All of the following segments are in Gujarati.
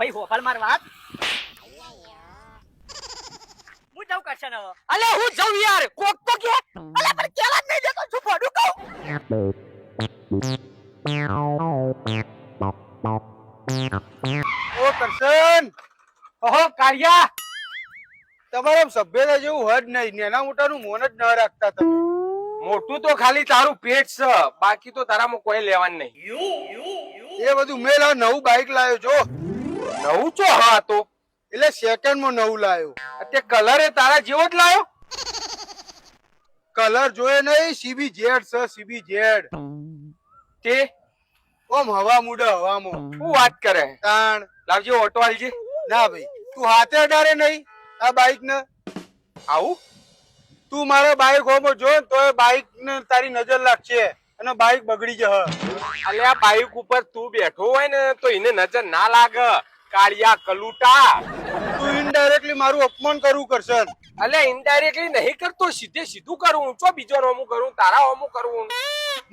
ભાઈ હોફળ માર વાત. હું જાઉં કરશન અલે હું જઉં યાર. કોક તો કે. અલે પણ કેલા નહીં દેતો છું ફોડું કહું? ઓ કરશન. ઓહો કાળિયા. તમારે સભ્યતા જેવું હદ નહીં. નેના મોટાનું મોન જ ન રાખતા તમે. મોટું તો ખાલી તારું પેટ છે. બાકી તો તારામાં કોઈ લેવાનું નહીં. એ બધું મેં નવું બાઇક લાવ્યો છો. નવું ચો હા તો? એટલે સેકન્ડમાં નવું લાવ્યો તે કલર એ તારા જેવો જ લાયો? કલર જોયે નહીં C B Z sir C B Z તે? ઓમ હવા મુડે હવામાં. હું વાત કરે? તાણ. લાવજે ઓટો આલજે ના ભાઈ તું હાથે અડારે નહીં આ બાઈક ને આવું? તું મારા બાઈક હોમો જો ને એ બાઈક ને તારી નજર લાગશે અને બાઈક બગડી જશે. અલે આ બાઈક ઉપર તું બેઠો હોય ને તો એને નજર ના લાગે. કાળિયા કલુટા. તું ઇનડાયરેક્ટલી મારું અપમાન કરવું કરશે. અલે ઇનડાયરેક્ટલી નહીં કરતો સીધે સીધું કરું. ચો બીજો નોમું કરું તારા હોમું કરું.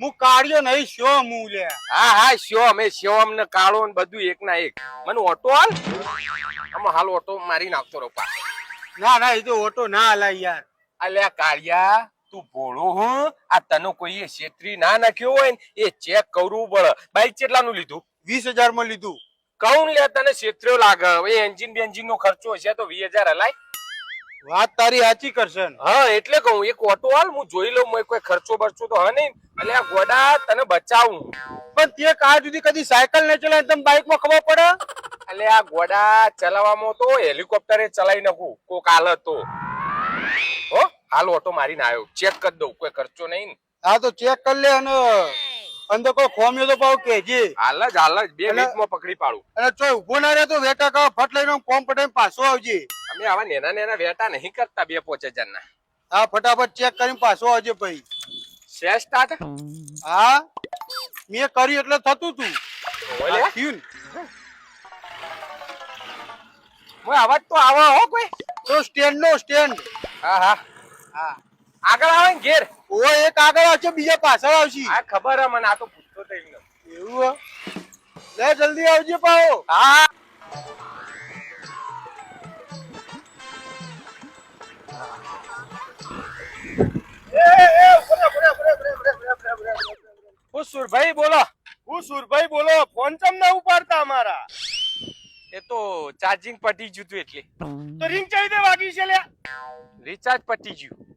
હું કાળિયો નહીં શ્યોમ હું લે. હા હા શ્યોમ એ શ્યોમ ને કાળો ને બધું એક ના એક. મને ઓટો હાલ આમાં હાલ ઓટો મારી નાખતો રોપા ના ના એ તો ઓટો ના હલાય યાર. અલ્યા કાળિયા તું ભોળો હું. આ તને કોઈએ છેતરી ના નાખ્યો હોય ને એ ચેક કરવું પડે બાઈક કેટલાનું લીધું? વીસ હજારમાં લીધું. કઉન લે તને છેતર્યો લાગે. એ એન્જિન બેન્જિન નો ખર્ચો હશે તો વીસ હજાર હલાય. વાત તારી સાચી કરશે હા એટલે કહું એક ઓટો હાલ હું જોઈ લઉં મેં કોઈ ખર્ચો બરચો તો હા નહીં. એટલે આ ગોડા તને બચાવું. પણ તે કાલ સુધી કદી સાયકલ ને ચલાય તમે બાઇકમાં ખબર પડે? એટલે આ ગોડા ચલાવવામાં તો હેલિકોપ્ટરે ચલાવી નાખું કોક હાલ તો હો હાલ ઓટો મારીને આવ્યો. ચેક કરી દઉં કોઈ ખર્ચો નહીં હા તો ચેક કરી લે અને અંદર કોઈ ખોમ્યો તો પાવ કેજે. હાલ જ હાલ જ બે મિનિટમાં પકડી પાડું. અને ચોય ઊભો ના રહે તો વેટા કા ફટ લઈને કોમ પટાઈને પાછો આવજે. અમે આવા નેના નેના વેટા નહીં કરતા બે પોચ હજાર ના હા ફટાફટ ચેક કરીને પાછો આવજે ભાઈ. શે સ્ટાર્ટ હા મેં કર્યું એટલે થતું તું. ઓલે અવાજ તો આવો હો કોઈ. તો સ્ટેન્ડ નો સ્ટેન્ડ હા હા. હા. આગળ આવે ઘેર. ઓ એક આગળ આવશે બીજા પાછળ આવશે આ ખબર હે મને આ તો પૂછતો તો એમને. એવું હે? લે જલ્દી આવજે પાઓ હા હું સુરભાઈ બોલો હું સુરભાઈ બોલો ફોન ચમ ના ઉપાડતા અમારા એ તો ચાર્જિંગ પટી જ્યું તું એટલે તો રિંગ ચાવી દે વાગી છે લે રિચાર્જ પટી ગયું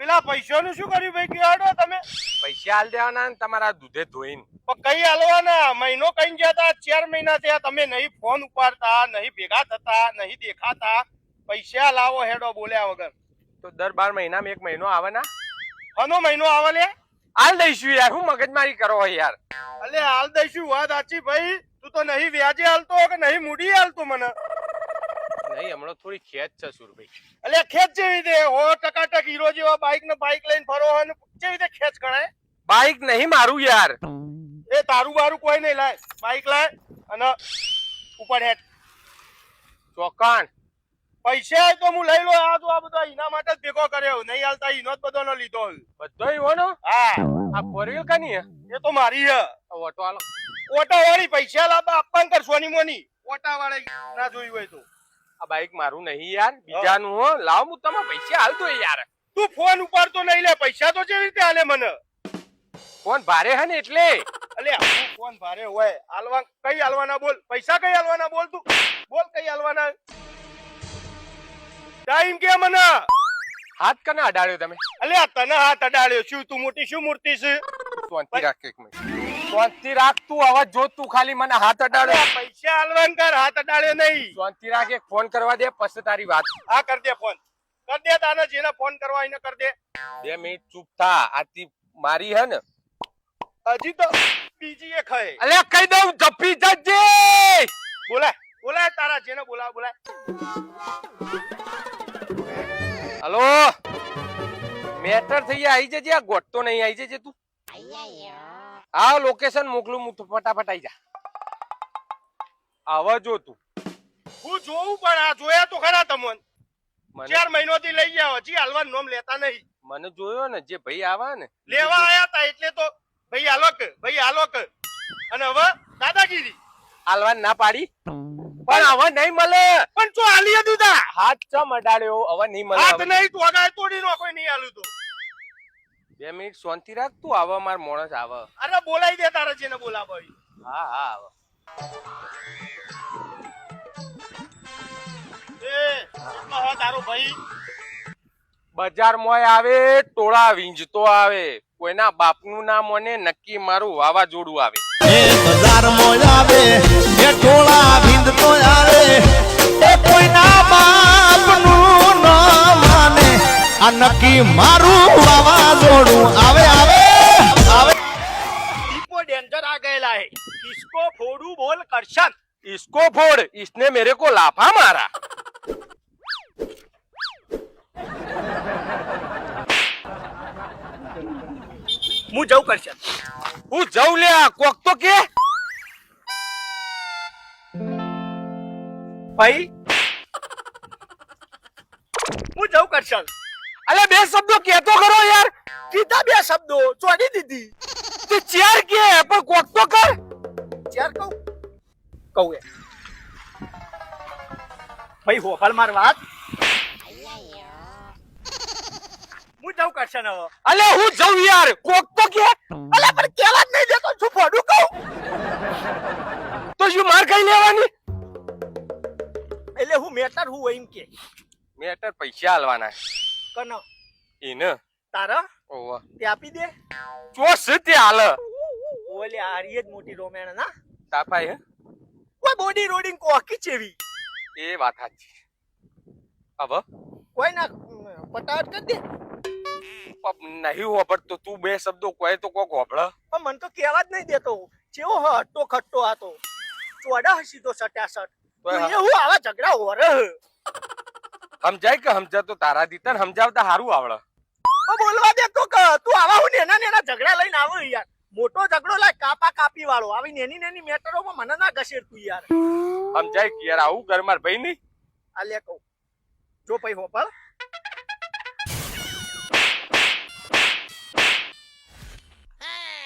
પેલા પૈસાનું શું કર્યું ભાઈ? કહેવાડો તમે? પૈસા હાલ દેવાના ને તમારા દૂધે ધોઈને. પણ કઈ હાલવાના મહિનો કઈ ગયા ચાર મહિના થયા. તમે નહીં ફોન ઉપાડતા નહીં ભેગા થતા નહીં દેખાતા. પૈસા લાવો હેડો બોલ્યા વગર. તો દર બાર મહિનામાં એક મહિનો આવે ના? કોનો મહિનો આવે લે? હાલ દઈશું યાર. હું મગજમારી કરો યાર. અલે હાલ દઈશું. વાત સાચી ભાઈ. તું તો નહીં વ્યાજે હાલતો કે નહીં મૂડી હાલતો મને? નહીં હમણાં થોડી ખેંચ છે સુરભાઈ. એટલે ખેંચ જેવી દે. હો ટકાટક હીરો જેવા બાઈક ને બાઈક લઈને ફરો અને જેવી રીતે ખેંચ ગણાય. બાઈક નહીં મારું યાર. એ તારું બારું કોઈ નહીં લાય. બાઈક લાય અને ઉપર હેઠ. ચોકાણ. પૈસા તો હું લઈ લો આ તો આ બધા એના માટે જ ભેગો કર્યો. નહીં હાલતા એનો જ બધાનો લીધો બધો એવો હા. આ ફોર કાની હે? એ તો મારી હે. ઓટો વાળો ઓટો વાળી પૈસા લાવવા આપવાનું કર સોની મોની. ઓટા વાળી ના જોયું હોય તો. આ બાઈક મારું નહીં યાર બીજાનું હો. લાવ હું તમે પૈસા હાલતો યાર. તું ફોન ઉપાડતો નહીં લે પૈસા તો કેવી રીતે હાલે મને. ફોન ભારે હે ને એટલે. અલે ફોન ભારે હોય? હાલવા કઈ હાલવાના બોલ? પૈસા કઈ હાલવાના બોલ તું? બોલ કઈ હાલવાના? ટાઈમ કે મને? હાથ કને અડાડ્યો તમે? અલે આ તને હાથ અડાડ્યો. શું તું મોટી શું મૂર્તિ છે? શાંતિ રાખ એક મિનિટ. શાંતિ રાખ તું હવે જો તું ખાલી મને હાથ આ પૈસા હાલવાન કર હાથ અડાડ્યો નહીં. શાંતિ રાખ એક ફોન કરવા દે પછી તારી વાત. હા કર દે ફોન. કર દે તાને જેને ફોન કરવા એને કર દે. બે મિનિટ ચૂપ થા. આથી મારી હે ને. હજી તો બીજી એક હે. અલે કહી દઉં જપી જજે. બોલે બોલે તારા જેને બોલાવ બોલે હલો? મેટર થઈ આવી આઈ જજે આ ગોટતો નહીં આઈ જજે તું. હા લોકેશન મોકલું હું ફટાફટ આઈ જા. આવા જો તું. હું જોઉં પણ આ જોયા તો ખરા તમને. ચાર મહિનો થી લઈ ગયા હજી હાલવા નોમ લેતા નહીં. મને જોયો ને જે ભાઈ આવા ને લેવા આયા તા એટલે તો ભાઈ આલોક ભાઈ આલોક અને હવે દાદાગીરી. હાલવા ના પાડી. પણ હવે નહીં મળે. પણ જો હાલી તા? હાથ ચમ અડાડ્યો હવે નહીં મળે હાથ. નહીં તો તોડી નો કોઈ નહીં આલું તો. બે મિનિટ શાંતિ રાખ તું આવા માર માણસ આવે. અરે બોલાઈ દે તારે જેને બોલાવો. હા હા આવે. એ તારો ભાઈ? બજારમાં આવે ટોળા વીંજતો આવે. કોઈના બાપનું નામ અને નક્કી મારું વાવાઝોડું આવે. એ બજારમાં આવે એ ટોળા ભીંદતો આવે. એ કોઈના બાપનું નામ માને આ નક્કી મારું વાવાઝોડું આવે આવે આવે દીપો ડેન્જર આ ગયેલા હે કિસકો ફોડું બોલ કરશન इसको फोड़ इसने मेरे को लाफा मारा હું જઉં કરશન હું જઉં લ્યા કોક તો કે ભાઈ હું જઉં કરશન અલે, બે શબ્દો કેતો કરો યાર. કીધા બે શબ્દો ચોડી દીધી. તે ચેર કે, પણ કોક તો કર. ચેર કહું? કહું એ. ભાઈ, હોફળ માર વાત. હું જઉં કરશે હવે? અલે, હું જઉં યાર. કોક તો કે. અલે, પણ કેવા જ નહીં દેતો છું ફોડું કહું? તો શું માર કઈ લેવાની? એટલે હું મેટર હું એમ કે. મેટર પૈસા હાલવાના કનો? એને તારા? ઓવા. તે આપી દે. ચોસ તે હાલ. ઓલે આરી જ મોટી રોમેણ ના? તાપાય હે. કોઈ બોડી રોડિંગ કોકી ચેવી એ વાત સાચી હવે કોઈ ના પટાટ કરી દે. નહીં તો તું બે શબ્દો કોઈ તો કોક હોભળ. પણ મને તો કહેવા જ નહીં દેતો. હ હટ્ટો ખટ્ટો હતો. ચોડા હસી તો સટ્યાસટ તોય તું એવું આવા ઝઘડા ઓરે સમજાય કે સમજા તો તારા દીતા ને સમજાવતા સારું આવડે. બોલવા દે તો તું આવા હું નેના નેના ઝઘડા લઈને આવો યાર. મોટો ઝઘડો લાય કાપા કાપી વાળો. આવી નેની નેની મેટરોમાં મને ના ઘસેડ તું યાર. સમજાય કે યાર આવું ઘર માર ભાઈ નહીં આ લે કહું. જો પઈ હોપલ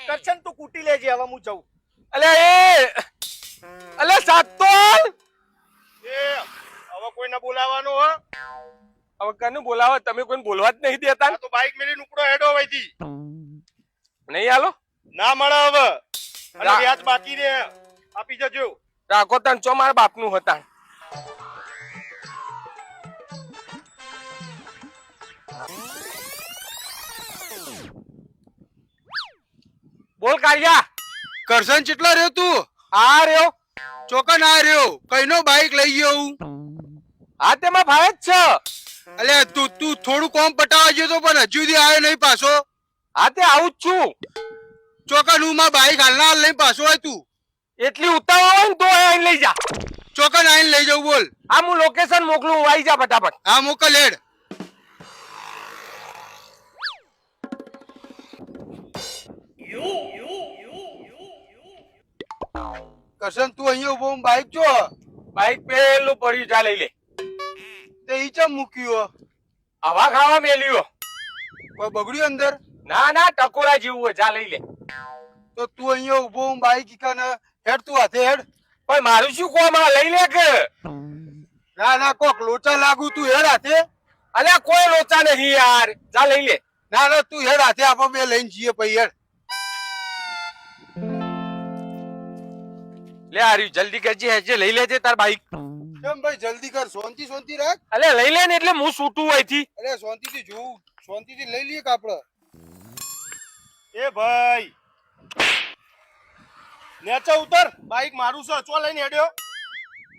કરશન તું કૂટી લેજે હવે હું જઉં. અલે એ અલે સાતોલ! એ હવે કોઈને બોલાવાનો હો? હવે કને બોલાવો તમે કોઈને બોલવા જ નહીં દેતા તો બાઈક મેલી નુકડો હેડો વઈથી નહીં હાલો? ના મળે હવે. અને વ્યાજ બાકી રે આપી જજો. રાખો તન ચો મારા બાપનું હતા બોલ કાળિયા. કરશન ચેટલા રહ્યો તું? આ રહ્યો. ચોકન આ રહ્યો. કઈનો બાઈક લઈ ગયો હું. હા તેમાં ભાવે જ છે. અલે તું તું થોડું કોમ પટાવા ગયો તો પણ હજુ સુધી આવ્યો નહીં પાછો. હા તે આવું જ છું. ચોકન હું માં બાઈક હાલના હાલ લઈને પાછો આય તું. એટલી ઉતાવળ હોય ને તો અહીં લઈ જા. ચોકન આઈને લઈ જાઉં બોલ. હા હું લોકેશન મોકલું હું આવી જા ફટાફટ. હા મોકલ હેડ. કરશન તું અહીંયા ઊભો બાઈક જો. બાઈક પેલું પડ્યું જા લઈ લે. તે ઈ ચમ મૂક્યું હવા ખાવા મેલ્યો કોઈ બગડ્યું અંદર? ના ના ટકોરા જેવું હોય જા લઈ લે. તો તું અહીંયા ઊભો હું બાઈક ઈકાને હેડ તું હાથે હેડ. પણ મારું શું કોમ આ? લઈ લે કે. ના ના કોક લોચા લાગુ તું હેડ હાથે. અલ્યા કોઈ લોચા નહીં યાર. જા લઈ લે. ના ના તું હેડ હાથે આપણે બે લઈને જઈએ પછી હેડ. લે આર્યું જલ્દી કરજે હેજે લઈ લેજે તાર બાઈક. કેમ ભાઈ જલ્દી કર શાંતિ શાંતિ રાખ. અલે લઈ લે ને એટલે હું છૂટું અહીંથી. અરે શાંતિથી શાંતિ થી લઈ લઈએ કાપડ એ ભાઈ. નેચે ઉતર. બાઈક મારું છે. ચો લઈને હેડ્યો.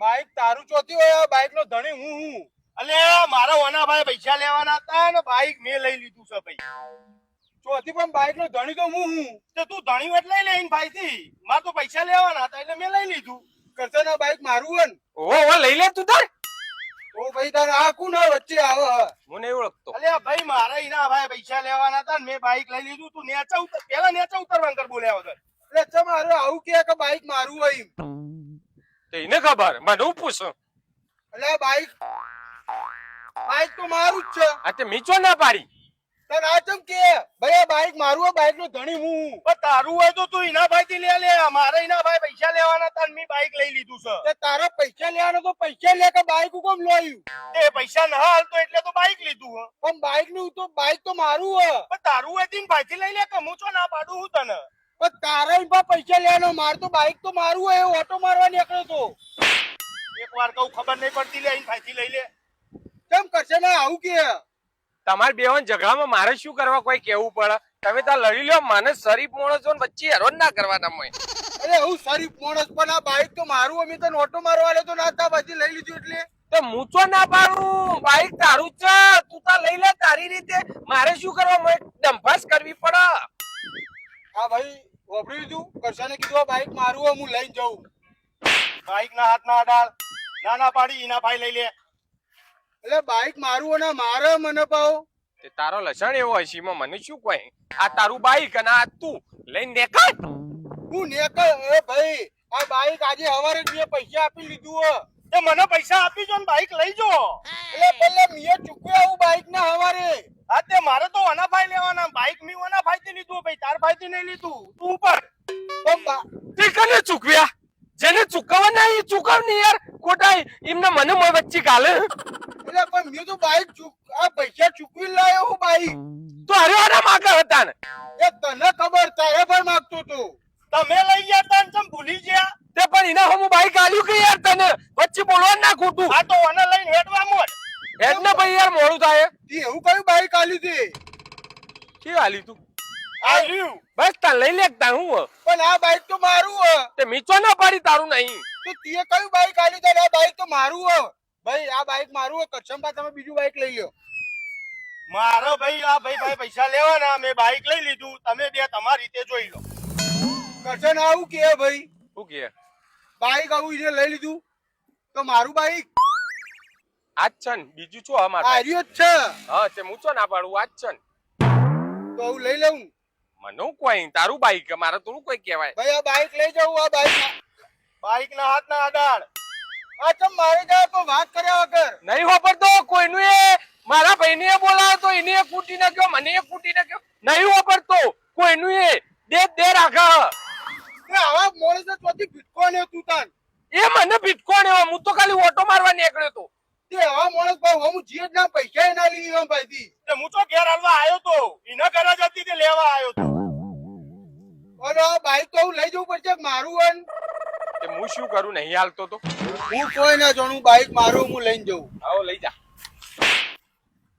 બાઈક તારું ચોથી હોય બાઈક નો ધણી હું હું. અલે મારા ઓના ભાઈ પૈસા લેવાના હતા ને બાઈક મેં લઈ લીધું છે ભાઈ. ચોથી પણ બાઈક નો ધણી તો હું હું. તે તું ધણી એટલે લઈ લઈને ભાઈ થી મારે તો પૈસા લેવાના હતા એટલે મેં લઈ લીધું. કરતા આ બાઈક મારું હોય ને? ઓ ઓહો લઈ લે તું તાર. ઓ ભાઈ તાર આ આ વચ્ચે આવે? હે? હું નહીં ઓળખતો. અલે ભાઈ મારા ઈના ભાઈ પૈસા લેવાના હતા ને મેં બાઈક લઈ લીધું તું નેચા ઉતર પેલા નેચા ઉતરવાનું કર બોલ્યા વગર. એટલે ચમ મારે આવું કે કે બાઈક મારું હોય તે ઈને ખબર મને હું પૂછો? આ બાઈક બાઈક તો મારું જ છે. આ તે મીચો ના પાડી. તને આ ચમ કે ભાઈ આ બાઈક મારું બાઈકનું ધણી હું. પણ તારું હોય તો તું એના ભાઈ થી લે લે મારે એના ભાઈ પૈસા લેવાના હતા મી બાઈક લઈ લીધું છે. તે તારા પૈસા લેવાનો તો પૈસા લે કે બાઈક કોમ લોયું એ પૈસા ના હાલતો એટલે તો બાઈક લીધું હ. પણ બાઈકનું તો બાઈક તો મારું હ. પણ તારું હોય તીન ભાઈ થી લઈ લે કે હું છો ના પાડું હું તને? પણ તારા ઈ પૈસા લેવાનો માર તો બાઈક તો મારું હોય એ ઓટો મારવા નીકળ્યો તો. એક વાર કહું ખબર નહીં પડતી લે ભાઈ થી લઈ લે. કેમ કરશે ના આવું કે? તમારે બે ઝઘડામાં મારે શું કરવા કોઈ કેવું પડે? તમે ત્યાં લડી લો મને શરીફ માણસ ને વચ્ચે હેરાન ના કરવા તમે અરે હું શરીફ માણસ પણ આ બાઈક તો મારું અમે તને ઓટો મારવા આલ્યો તો ના તા પછી લઈ લીધું એટલે. તો હું તો ના પાડું? બાઈક તારું છે તું તા લઈ લે તારી રીતે. મારે શું કરવા મને ડંફાસ કરવી પડે. હા ભાઈ વાપરી લીધું. કરશાને કીધું આ બાઈક મારું હું લઈ જાઉં. બાઈક ના હાથ ના અડાળ ના ના પાડી એના ભાઈ લઈ લે. એટલે બાઈક મારું અને મારે મને પાવ તે તારો લસણ એવો હશે એમાં મને શું કોઈ આ તારું બાઈક અને આ તું. લઈને નેકળ તું નેકળ એ ભાઈ આ બાઈક આજે હવારે જ પૈસા આપી લીધું હો. તે મને પૈસા આપી જો ને બાઈક લઈ જો. એટલે પેલે મેં ચૂકવ્યા આવું બાઈક ને હવારે. હા તે મારે તો વના ભાઈ લેવાના. બાઈક મી વના ભાઈ થી લીધું ભાઈ તાર ભાઈ થી નહીં લીધું. તું ઉપર. તો કને ચૂકવ્યા? જેને ચૂકવવા ના એ ચૂકવ ને યાર. ખોટા એમને મને મોય વચ્ચે ગાલે. એટલે પણ મેં તો બાઈક આ પૈસા ચૂકવી લાયો હું બાઈક તો હરિવાના માગા હતા ને. એ તને ખબર તારે પણ માંગતો તો. તમે લઈ ગયા તા તમે ભૂલી ગયા? તે પણ એના હું બાઈક આલ્યું કે યાર તને? વચ્ચે બોલવા ના ખોટું આ તો વના લઈને હેડવા મોડ. હેડ ને ભાઈ યાર મોડું થાય. તે એવું કયું બાઈક આલ્યું તે? કે આલી તું? આલ્યું બસ તા લઈ લે તા હું પણ આ બાઈક તો મારું હ. તે મીચો ના પાડી તારું નહીં. તો તે કયું બાઈક આલ્યું તારે આ બાઈક તો મારું હો. ભાઈ આ બાઈક મારું હો કચ્છમબા તમે બીજું બાઈક લઈ લો મારો ભાઈ આ ભાઈ ભાઈ પૈસા લેવાના મેં બાઈક લઈ લીધું. તમે બે તમારી રીતે જોઈ લો. કચ્છન આવું કે ભાઈ. શું કે બાઈક આવું જે લઈ લીધું. તો મારું બાઈક આજ છે ને બીજું શું મારું? આર્યો જ છે. હા તે મૂચો ના પાડું આજ છે ને. તો હું લઈ લઉં. મને કોઈ તારું બાઈક મારે થોડું કોઈ કહેવાય. ભાઈ આ બાઈક લઈ જાઉં આ બાઈક બાઈક ના હાથ ના અડાળ આ ચમ મારે જાય તો વાત કર્યા વગર. નહીં વાપરતો કોઈનું એ મારા ભાઈને એ બોલાવે તો એને કૂટી નાખ્યો મને એ કૂટી નાખ્યો. નહીં વાપરતો કોઈનું એ દે દે રાખા એ આવા માણસ ચોથી ભીટકો ને તું તાન? એ મને ભીટકોણ ને હું તો ખાલી ઓટો મારવા નીકળ્યો તો. તે આવા માણસ ભાઈ હું જીત ના પૈસા ના લઈ ગયો ભાઈ થી તે હું તો ઘેર હાલવા આવ્યો તો એના ઘરે જતી તે લેવા આવ્યો તો. અને ભાઈ તો હું લઈ જવું પડશે મારું હોય તે હું શું કરું? નહીં હાલતો તો. હું કોઈ ના જાણું બાઈક મારું હું લઈને જઉં. આવો લઈ જા.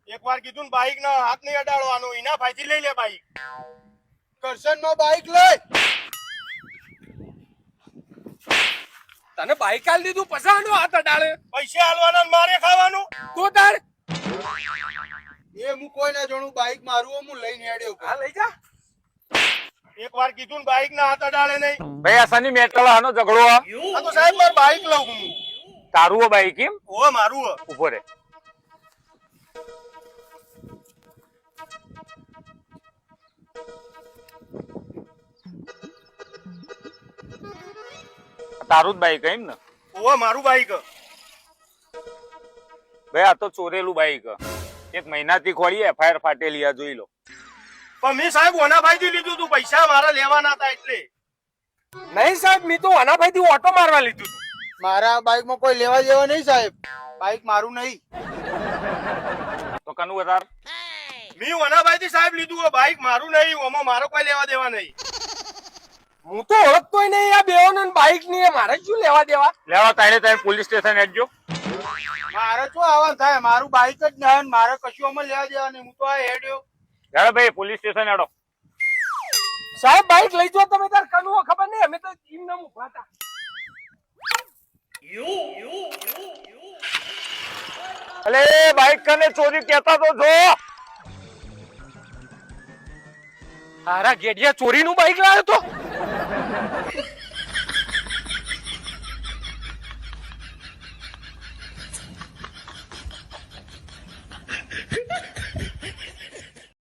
એક વાર કીધું ને બાઈક ના હાથ નહીં અડાડવાનું એના ભાઈ થી લઈ લે બાઈક. કરશનમાં બાઈક લઈ. તને બાઈક આલ દીધું પસાનો હાથ અડાડે? પૈસા હાલવાના મારે ખાવાનું? તો તાર. એ હું કોઈ ના જાણું બાઈક મારું હું લઈને હેડ્યો. હા લઈ જા. એક વાર કીધું ને બાઈક ના હાથ અડાડે નહીં. ભાઈ આ શની મેટલ આનો ઝઘડો આ? આ તો સાહેબ મારે બાઈક લઉં હું. તારું હો બાઈક એમ? ઓ મારું હે. ઊભો રે. તારું જ બાઈક એમ ને? ઓ મારું બાઈક ભાઈ આ તો ચોરેલું બાઈક એક મહિનાથી ખોલી એફઆઈઆર ફાટેલી આ જોઈ લો. પણ મેં સાહેબ ઓના ભાઈ થી લીધું તું પૈસા મારા લેવાના હતા એટલે. નહીં સાહેબ મેં તો થી ઓટો મારવા લીધું મારા બાઈકમાં કોઈ લેવા જેવા નહીં સાહેબ. બાઈક મારું નહીં. તો કનુ વધાર? મેં ઓનાભાઈ થી સાહેબ લીધું હે. બાઈક મારું નહીં ઓમાં મારો કોઈ લેવા દેવા નહીં. હું તો ઓળખતો નહીં આ બેઓને ને બાઈકની એ મારે શું લેવા દેવા? લેવા તારે તારે પોલીસ સ્ટેશન એડજો મારે શું આવવાનું થાય? મારું બાઈક જ ના મારે કશું આમાં લેવા દેવા નહીં. હું તો આ હેડ્યો. હેડો ભાઈ પોલીસ સ્ટેશન હેડો. સાહેબ બાઈક લઈ જો તમે તાર કનું ખબર નહીં અમે તો એમ નામ ઊભા હતા. અલે બાઈક કને ચોરી કેતા તો જો. હારા ગેડિયા ચોરીનું બાઈક લાવ્યો તો.